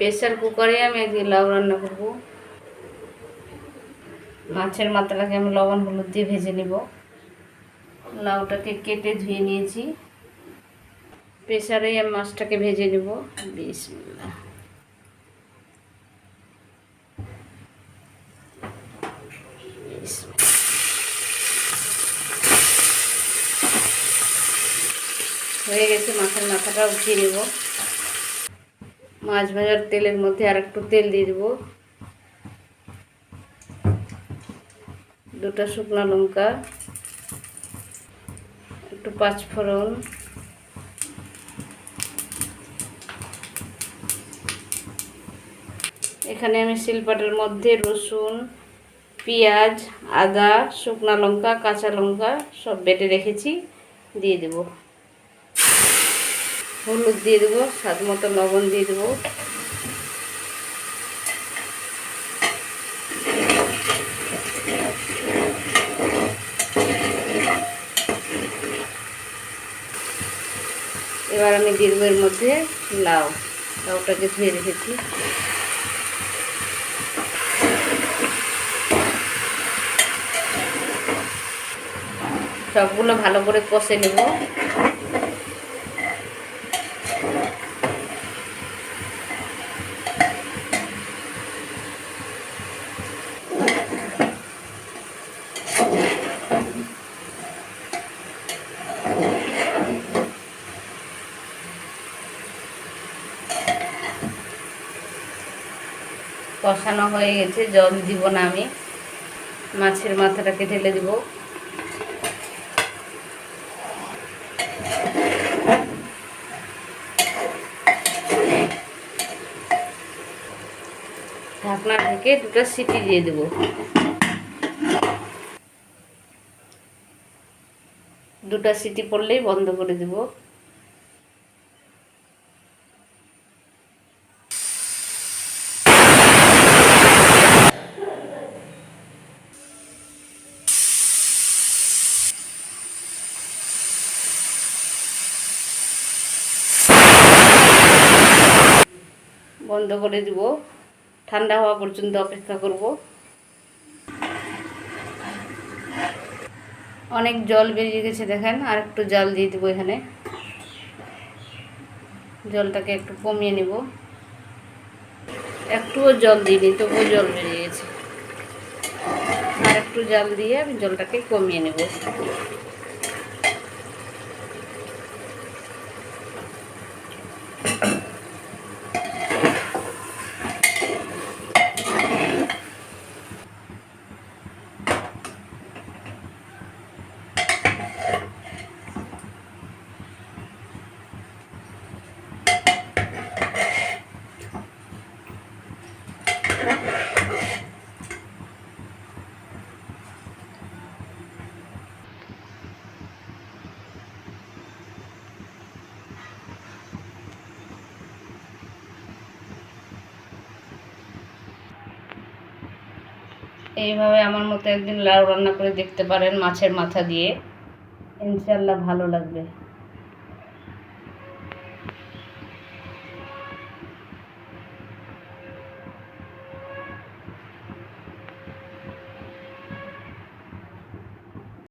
Pressure কুকারে আমি আজকে লাউ রান্না করব। মাছের মাথাটাকে আমি লবণ হলুদ দিয়ে ভেজে নেব। লাউটাকে কেটে ধুয়ে নিয়েছি। প্রেসারেই আমি মাছটাকে ভেজে নেব। বিসমিল্লাহ। হয়ে গেছে, মাছের মাথাটা উঠিয়ে নেব। মাছ ভাজার তেলের মধ্যে আর একটু তেল দিয়ে দেবো। দুটো শুকনো লঙ্কা, একটু পাঁচফোড়ন, এখানে আমি শিলপাটের মধ্যে রসুন, পেঁয়াজ, আদা, শুকনো লঙ্কা, কাঁচা লঙ্কা সব বেটে রেখেছি, দিয়ে দেব। হলুদ দিয়ে দেবো, স্বাদ মতো লবণ দিয়ে দেবো। এবার আমি দিয়ে এর মধ্যে লাউ, লাউটাকে ধুয়ে রেখেছি। সবগুলো ভালো করে কষে নেব। কষানো হয়ে গেছে, জল দিব না আমি। মাছের মাথাটাকে ঢেলে দিব। ঢাকনা থেকে দুটো সিটি দিয়ে দেব। দুটা সিটি পড়লেই বন্ধ করে দেব। বন্ধ করে দিব। ঠান্ডা হওয়া পর্যন্ত অপেক্ষা করব। অনেক জল বেরিয়ে গেছে দেখেন, আর একটু জল দিয়ে দেবো এখানে। জলটাকে একটু কমিয়ে নেব। একটুও জল দিয়ে দিইনি, তবুও জল বেরিয়ে গেছে। আর একটু জল দিয়ে আমি জলটাকে কমিয়ে নেব। এইভাবে আমার মতো একদিন লাউ রান্না করে দেখতে পারেন মাছের মাথা দিয়ে। ইনশাল্লাহ ভালো লাগবে।